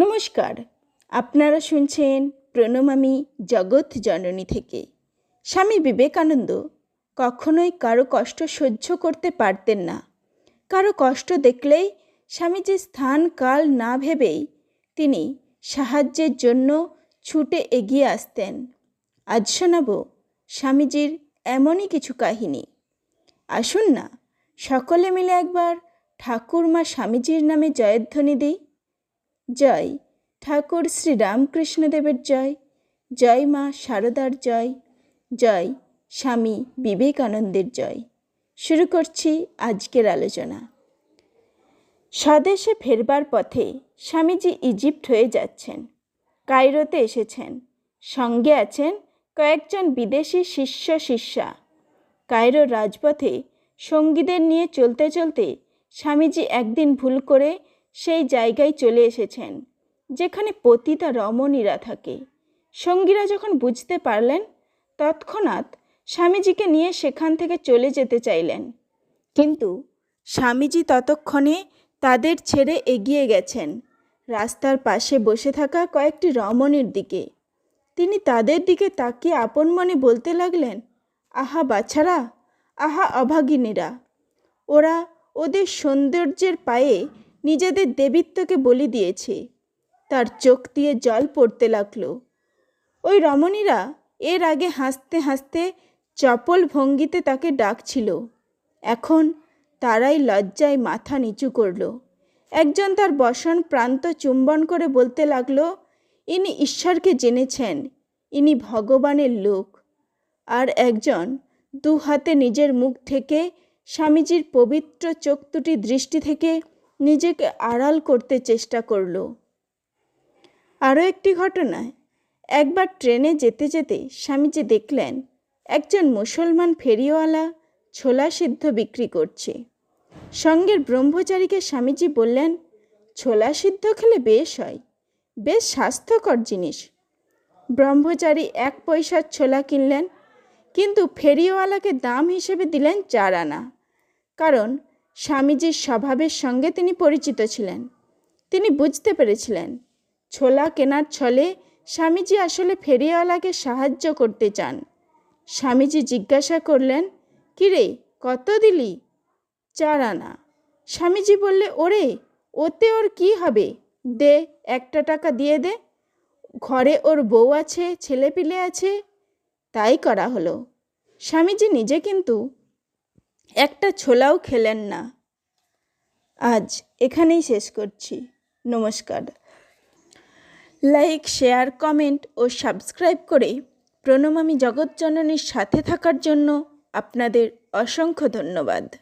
নমস্কার। আপনারা শুনছেন প্রণমামি জগৎ জননী থেকে। স্বামী বিবেকানন্দ কখনোই কারও কষ্ট সহ্য করতে পারতেন না। কারও কষ্ট দেখলেই স্বামীজির স্থান কাল না ভেবেই তিনি সাহায্যের জন্য ছুটে এগিয়ে আসতেন। আজ শোনাব স্বামীজির এমনই কিছু কাহিনী। আসুন না, সকলে মিলে একবার ঠাকুরমা স্বামীজির নামে জয়ধ্বনি দিই। জয়। ঠাকুর শ্রী রামকৃষ্ণদেবের জয়। জয় মা শারদার জয়। জয় স্বামী বিবেকানন্দের জয়। শুরু করছি আজকের আলোচনা। স্বদেশে ফেরবার পথে স্বামীজি ইজিপ্ট হয়ে যাচ্ছেন। কায়রোতে এসেছেন। সঙ্গে আছেন কয়েকজন বিদেশি শিষ্য শিষ্যা। কায়রোর রাজপথে সঙ্গীদের নিয়ে চলতে চলতে স্বামীজি একদিন ভুল করে সেই জায়গায় চলে এসেছেন, যেখানে পতিতা রমণীরা থাকে। সঙ্গীরা যখন বুঝতে পারলেন, তৎক্ষণাৎ স্বামীজিকে নিয়ে সেখান থেকে চলে যেতে চাইলেন। কিন্তু স্বামীজি ততক্ষণে তাদের ছেড়ে এগিয়ে গেছেন, রাস্তার পাশে বসে থাকা কয়েকটি রমণীর দিকে। তিনি তাদের দিকে তাকিয়ে আপন মনে বলতে লাগলেন, আহা বাছারা, আহা অভাগিনীরা, ওরা ওদের সৌন্দর্যের পায়ে নিজেদের দেবীত্বকে বলি দিয়েছে। তার চোখ দিয়ে জল পড়তে লাগল। ওই রমণীরা এর আগে হাসতে হাসতে চপল ভঙ্গিতে তাকে ডাকছিল। এখন তারাই লজ্জায় মাথা নিচু করল। একজন তার বসন প্রান্ত চুম্বন করে বলতে লাগল, ইনি ঈশ্বরকে জেনেছেন। ইনি ভগবানের লোক। আর একজন দু হাতে নিজের মুখ থেকে স্বামীজির পবিত্র চোখ দুটি দৃষ্টি থেকে নিজেকে আড়াল করতে চেষ্টা করল। আরও একটি ঘটনায়, একবার ট্রেনে যেতে যেতে স্বামীজি দেখলেন, একজন মুসলমান ফেরিওয়ালা ছোলা সিদ্ধ বিক্রি করছে। সঙ্গের ব্রহ্মচারীকে স্বামীজি বললেন, ছোলা সিদ্ধ খেলে বেশ হয়, বেশ স্বাস্থ্যকর জিনিস। ব্রহ্মচারী এক পয়সার ছোলা কিনলেন, কিন্তু ফেরিওয়ালাকে দাম হিসেবে দিলেন চার আনা। কারণ স্বামীজির স্বভাবের সঙ্গে তিনি পরিচিত ছিলেন। তিনি বুঝতে পেরেছিলেন, ছোলা কেনার ছলে স্বামীজি আসলে ফেরিওয়ালাকে সাহায্য করতে চান। স্বামীজি জিজ্ঞাসা করলেন, কিরে, কত দিলি? চার আনা। স্বামীজি বললে, ওরে, ওতে ওর কি হবে? দে, একটা টাকা দিয়ে দে। ঘরে ওর বউ আছে, ছেলেপিলে আছে। তাই করা হলো। স্বামীজি নিজে কিন্তু একটা ছোলাও খেলেন না। আজ এখানেই শেষ করছি। নমস্কার। লাইক শেয়ার কমেন্ট ও সাবস্ক্রাইব করে প্রণমামী জগৎজননীর সাথে থাকার জন্য আপনাদের অসংখ্য ধন্যবাদ।